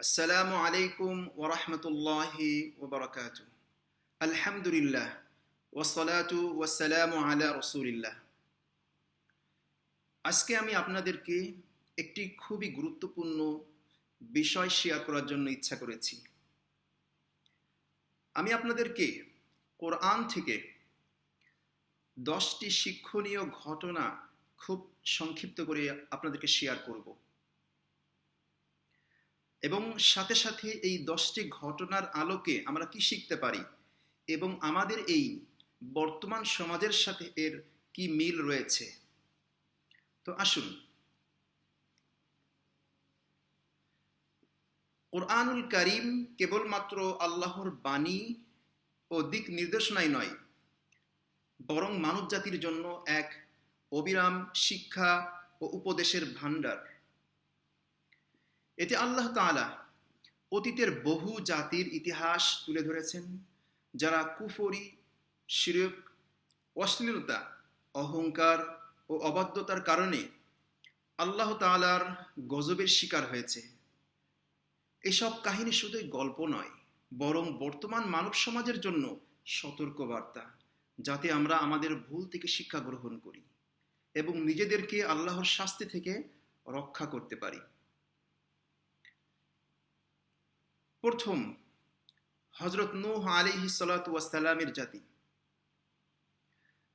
আসসালামু আলাইকুম ওরহমতুল্লাহি ওবরাকাত আলহামদুলিল্লাহ ওসলাতু ওয়াসালামু আলা রসুলিল্লাহ। আজকে আমি আপনাদেরকে একটি খুবই গুরুত্বপূর্ণ বিষয় শেয়ার করার জন্য ইচ্ছা করেছি। আমি আপনাদেরকে কোরআন থেকে দশটি শিক্ষণীয় ঘটনা খুব সংক্ষিপ্ত করে আপনাদেরকে শেয়ার করব। এবং সাথে সাথে এই দশটি ঘটনার আলোকে আমরা কি শিখতে পারি? এবং আমাদের এই বর্তমান সমাজের সাথে এর কি মিল রয়েছে? তো আসুন। কোরআনুল করিম কেবলমাত্র আল্লাহর বাণী ও দিক নির্দেশনাই নয়, বরং মানব জাতির জন্য এক অবিরাম শিক্ষা ও উপদেশের ভাণ্ডার। এতে আল্লাহ তাআলা অতীতের বহু জাতির ইতিহাস তুলে ধরেছেন, যারা কুফরি, শিরক, অশ্লীলতা, অহংকার ও অবাধ্যতার কারণে আল্লাহ তাআলার গজবের শিকার হয়েছে। এসব কাহিনী শুধুই গল্প নয়, বরং বর্তমান মানব সমাজের জন্য সতর্ক বার্তা যাতে আমরা আমাদের ভুল থেকে শিক্ষা গ্রহণ করি এবং নিজেদেরকে আল্লাহর শাস্তি থেকে রক্ষা করতে পারি। প্রথম হজরত নূহ আলিহি সালাতামের জাতি।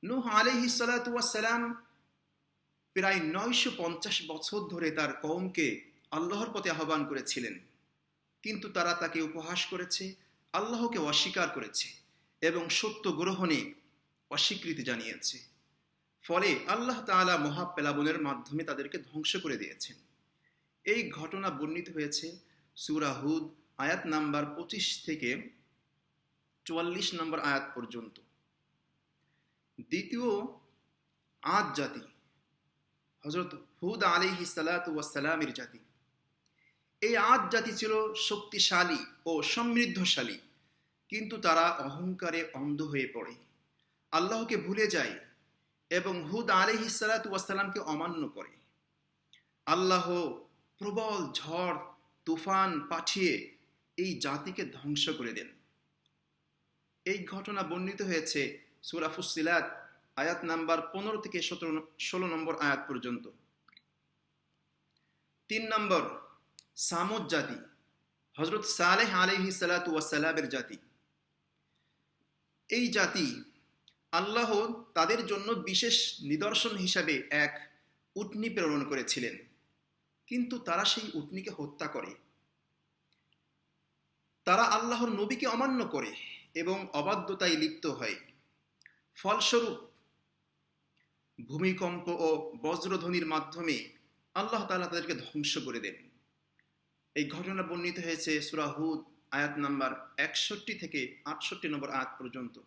নূহ আলিহি সালাতাম প্রায় নয়শো পঞ্চাশ বছর ধরে তার কৌমকে আল্লাহর পথে আহ্বান করেছিলেন। কিন্তু তারা তাকে উপহাস করেছে, আল্লাহকে অস্বীকার করেছে এবং সত্য গ্রহণে অস্বীকৃতি জানিয়েছে। ফলে আল্লাহ তালা মহাপেলাবনের মাধ্যমে তাদেরকে ধ্বংস করে দিয়েছেন। এই ঘটনা বর্ণিত হয়েছে সুরাহুদ আয়াত নাম্বার পঁচিশ থেকে চুয়াল্লিশ নম্বর আয়াত পর্যন্ত। দ্বিতীয় আজ জাতি হজরত হুদ আলিহি সালাতামের জাতি। এই আজ জাতি ছিল শক্তিশালী ও সমৃদ্ধশালী, কিন্তু তারা অহংকারে অন্ধ হয়ে পড়ে। আল্লাহকে ভুলে যায় এবং হুদ আলিহি সালাতামকে অমান্য করে। আল্লাহ প্রবল ঝড়, তুফান পাঠিয়ে এই জাতিকে ধ্বংস করে দেন। এই ঘটনা বর্ণিত হয়েছে সুরাফুসিলাত আয়াত নাম্বার পনেরো থেকে সতেরো ষোলো নম্বর আয়াত পর্যন্ত। তিন নম্বর, সামদ জাতি হজরত সালেহ আলহি সালাতামের জাতি। এই জাতি আল্লাহ তাদের জন্য বিশেষ নিদর্শন হিসাবে এক উটনি প্রেরণ করেছিলেন। কিন্তু তারা সেই উটনিকে হত্যা করে। তারা আল্লাহর নবীকে অমান্য করে এবং অবাধ্যতায় লিপ্ত হয়। ফলস্বরূপ, ভূমিকম্প ও বজ্রধ্বনির মাধ্যমে আল্লাহ তালা তাদেরকে ধ্বংস করে দেন। এই ঘটনা বর্ণিত হয়েছে সুরাহুদ আয়াত নাম্বার একষট্টি থেকে আটষট্টি নম্বর আয়াত পর্যন্ত।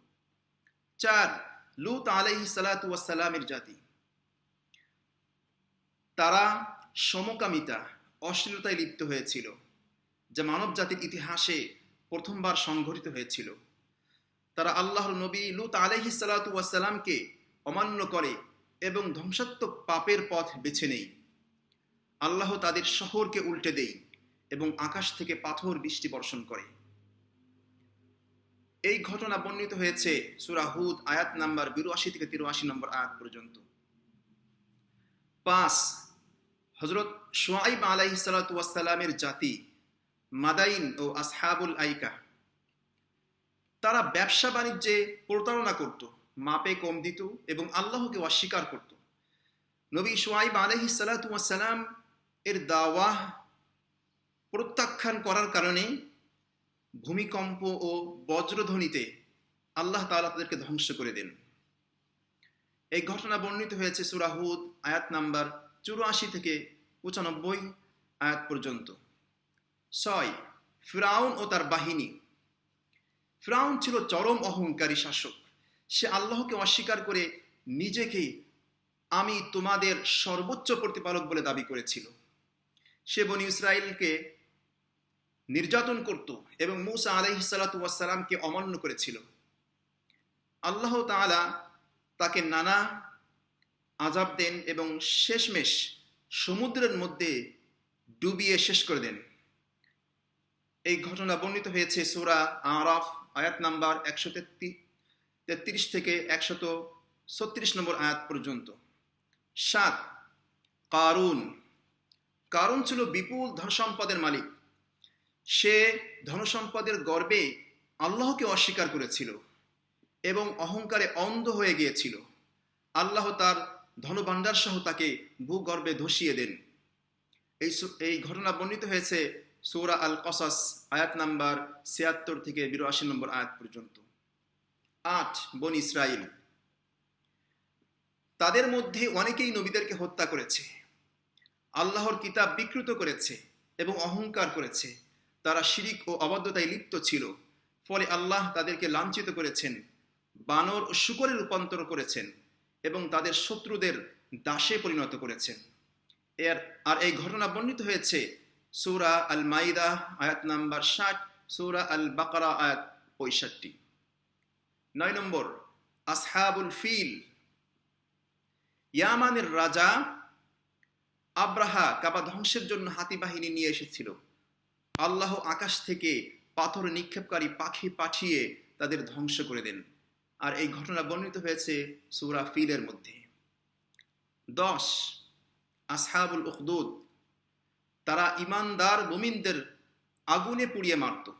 চার, লুত আলহি সালাতামের জাতি। তারা সমকামিতা, অশ্লীলতায় লিপ্ত হয়েছিল। যা মানব জাতির ইতিহাসে প্রথমবার সংঘটিত হয়েছিল। তারা আল্লাহর নবী লুত আলহি সালাতামকে অমান্য করে এবং ধ্বংসাত্মক পাপের পথ বেছে নেই আল্লাহ তাদের শহরকে উল্টে দেই এবং আকাশ থেকে পাথর বৃষ্টি বর্ষণ করে। এই ঘটনা বর্ণিত হয়েছে সুরাহুদ আয়াত নাম্বার বিরাশি থেকে তিরাশি নম্বর আয়াত পর্যন্ত। পাঁচ হজরত সোয়াইব আলাহি সালাতামের জাতি মাদাইন ও আসহাবুল আইকা তারা ব্যবসা বাণিজ্যে প্রতারণা করত, মাপে কম দিত এবং আল্লাহকে অস্বীকার করত। নবী সোয়াইব আলহি সালাতাম এর দাওয়াহ প্রত্যাখ্যান করার কারণে ভূমিকম্প ও বজ্রধ্বনিতে আল্লাহ তালা তাদেরকে ধ্বংস করে দেন। এই ঘটনা বর্ণিত হয়েছে সুরাহুদ আয়াত নাম্বার চুরাশি থেকে পঁচানব্বই আয়াত পর্যন্ত। ছয়, ফ্রাউন ও তার বাহিনী। ফ্রাউন ছিল চরম অহংকারী শাসক। সে আল্লাহকে অস্বীকার করে নিজেকে আমি তোমাদের সর্বোচ্চ প্রতিপালক বলে দাবি করেছিল। সে বনি ইসরায়েলকে নির্যাতন করত এবং মুসা আলহি সালাতামকে অমান্য করেছিল। আল্লাহ তালা তাকে নানা আজাব দেন এবং শেষমেশ সমুদ্রের মধ্যে ডুবিয়ে শেষ করে দেন। এই ঘটনা বর্ণিত হয়েছে সুরা আরাফ, আয়াত নাম্বার একশো তেত্রিশ থেকে একশত ছত্রিশ নম্বর আয়াত পর্যন্ত। সাত, কারুন। কারণ ছিল বিপুল ধনসম্পদের মালিক। সে ধনসম্পদের গর্বে আল্লাহকে অস্বীকার করেছিল এবং অহংকারে অন্ধ হয়ে গিয়েছিল। আল্লাহ তার ধনভাণ্ডার সহ তাকে ভূগর্ভে ধসিয়ে দেন। এই এই ঘটনা বর্ণিত হয়েছে সৌরা আল কসাস আয়াত নাম্বার ছিয়াত্তর থেকে বিরাশি নম্বর আয়াত পর্যন্ত। আট বন ইসরায়েল তাদের মধ্যে অনেকেই নবীদেরকে হত্যা করেছে। আল্লাহর কিতাব বিকৃত করেছে এবং অহংকার করেছে। তারা শিরিক ও অবাধ্যতায় লিপ্ত ছিল। ফলে আল্লাহ তাদেরকে লাঞ্ছিত করেছেন, বানর ও শুকরে রূপান্তর করেছেন এবং তাদের শত্রুদের দাসে পরিণত করেছেন। এর, আর এই ঘটনা বর্ণিত হয়েছে সৌরা আল মাইদা আয়াত নাম্বার ষাট সৌরা আল আয়াত পঁয়ষট্টি। নয় নম্বর, আসহাবুল ফিল। ইয়ামানের রাজা আব্রাহা কাবা ধ্বংসের জন্য হাতি বাহিনী নিয়ে এসেছিল। আল্লাহ আকাশ থেকে পাথর নিক্ষেপকারী পাখি পাঠিয়ে তাদের ধ্বংস করে দেন। আর এই ঘটনা বর্ণিত হয়েছে সুরা ফিলের মধ্যে। দশ, আসহাবুল উখদুদ। তারা ইমানদার মুমিনদের আগুনে পুড়িয়ে মারত।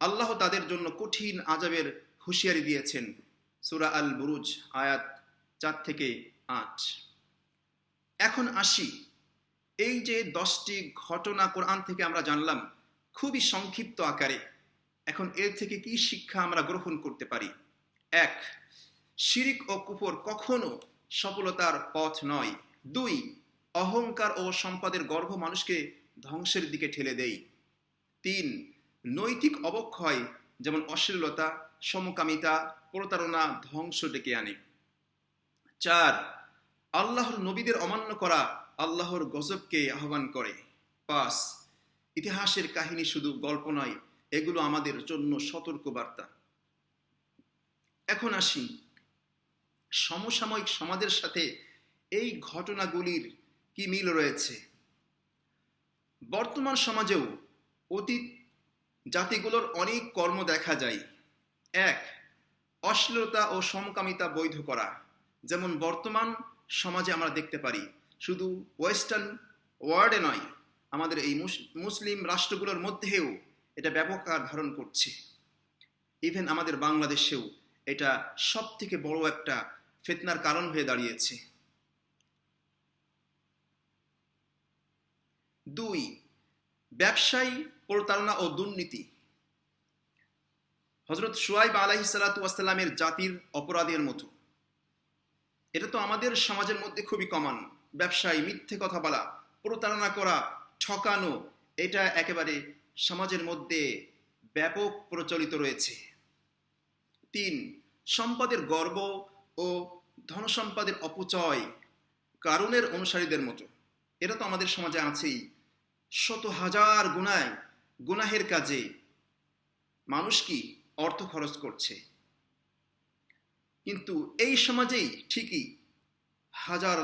আল্লাহ তাদের জন্য কঠিন আজাবের হুঁশিয়ারি দিয়েছেন। সুরা আল বুরুজ আয়াত চার থেকে আট। এখন আসি। এই যে দশটি ঘটনা কোরআন থেকে আমরা জানলাম, খুবই সংক্ষিপ্ত আকারে। এখন এর থেকে কি শিক্ষা আমরা গ্রহণ করতে পারি? এক, শিরিক ও কুফর কখনো সফলতার পথ নয়। দুই অহংকার ও সম্পদের গর্ভ মানুষকে ধ্বংসের দিকে ঠেলে দেয় তিন, নৈতিক অবক্ষয় যেমন অশ্লীলতা, সমকামিতা, প্রতারণা ধ্বংস ডেকে আনে। চার, আল্লাহর নবীদের অমান্য করা আল্লাহর গজবকে আহ্বান করে। পাঁচ, ইতিহাসের কাহিনী শুধু গল্প নয়, এগুলো আমাদের জন্য সতর্ক বার্তা এখন আসি। সমসাময়িক সমাজের সাথে এই ঘটনাগুলির কি মিল রয়েছে? বর্তমান সমাজেও অতীত জাতিগুলোর অনেক কর্ম দেখা যায়। এক, অশ্লীলতা ও সমকামিতা বৈধ করা, যেমন বর্তমান সমাজে আমরা দেখতে পারি। শুধু ওয়েস্টার্ন ওয়ার্ল্ডে নয়, আমাদের এই মুসলিম রাষ্ট্রগুলোর মধ্যেও এটা ব্যাপক আকার ধারণ করছে। ইভেন আমাদের বাংলাদেশেও এটা সব থেকে বড় একটা ফেতনার কারণ হয়ে দাঁড়িয়েছে। দুই, ব্যবসায়ী প্রতারণা ও দুর্নীতি। হজরত সুয়াইব আলাহি সালাতামের জাতির অপরাধের মতো। এটা তো আমাদের সমাজের মধ্যে খুবই কমান ব্যবসায়ী, মিথ্যে কথা বলা প্রতারণা করা, ঠকানো, এটা একেবারে সমাজের মধ্যে ব্যাপক প্রচলিত রয়েছে। তিন, সম্পদের গর্ব ও ধনসম্পদের অপচয় কারণের অনুসারীদের মতো। এটা তো আমাদের সমাজে আছেই। শত হাজার গুণায় গুনাহের কাজে মানুষ কি অর্থ খরচ করছে? কিন্তু এই সমাজেই ঠিকই হাজার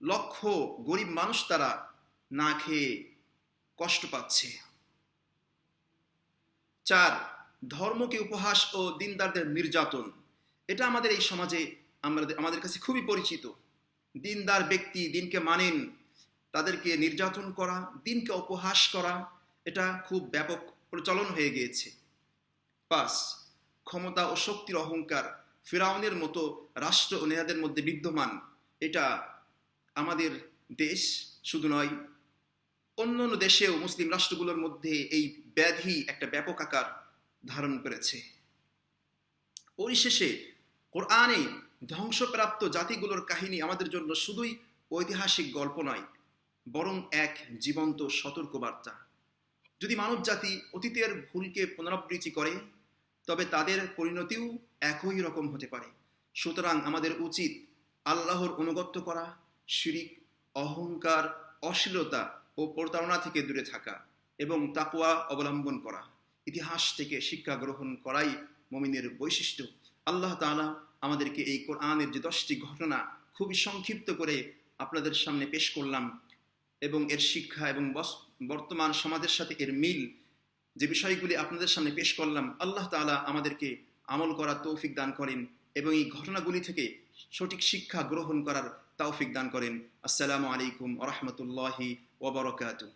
লক্ষ গরিব মানুষ তারা না খেয়ে কষ্ট পাচ্ছে। চার, ধর্মকে উপহাস ও দিনদারদের নির্যাতন। এটা আমাদের এই সমাজে আমাদের আমাদের কাছে খুবই পরিচিত। দিনদার ব্যক্তি দিনকে মানেন তাদেরকে নির্যাতন করা, দিনকে উপহাস করা, এটা খুব ব্যাপক প্রচলন হয়ে গিয়েছে। পাঁচ, ক্ষমতা ও শক্তির অহংকার ফেরাউনের মতো রাষ্ট্র ও নেতাদের মধ্যে বিদ্যমান। এটা আমাদের দেশ শুধু নয় অন্য অন্য দেশেও মুসলিম রাষ্ট্রগুলোর মধ্যে এই ব্যাধি একটা ব্যাপক আকার ধারণ করেছে। পরিশেষে, কোরআনে ধ্বংসপ্রাপ্ত জাতিগুলোর কাহিনী আমাদের জন্য শুধুই ঐতিহাসিক গল্প নয় বরং এক জীবন্ত সতর্কবার্তা। যদি মানব জাতি অতীতের ভুলকে পুনরাবৃত্তি করে, তবে তাদের পরিণতিও একই রকম হতে পারে। সুতরাং আমাদের উচিত আল্লাহর অনুগত্য করা, শিরিক, অহংকার, অশ্লীলতা ও প্রতারণা থেকে দূরে থাকা এবং তাকুয়া অবলম্বন করা। ইতিহাস থেকে শিক্ষা গ্রহণ করাই মমিনের বৈশিষ্ট্য। আল্লাহ তালা আমাদেরকে এই কোরআনের যে দশটি ঘটনা খুবই সংক্ষিপ্ত করে আপনাদের সামনে পেশ করলাম। এবং এর শিক্ষা এবং বর্তমান সমাজের সাথে এর মিল যে বিষয়গুলি আপনাদের সামনে পেশ করলাম, আল্লাহ তালা আমাদেরকে আমল করার তৌফিক দান করেন এবং এই ঘটনাগুলি থেকে সঠিক শিক্ষা গ্রহণ করার তৌফিক দান করেন। আসসালামু আলাইকুম ওরহমতুল্লাহি ওবরকাতু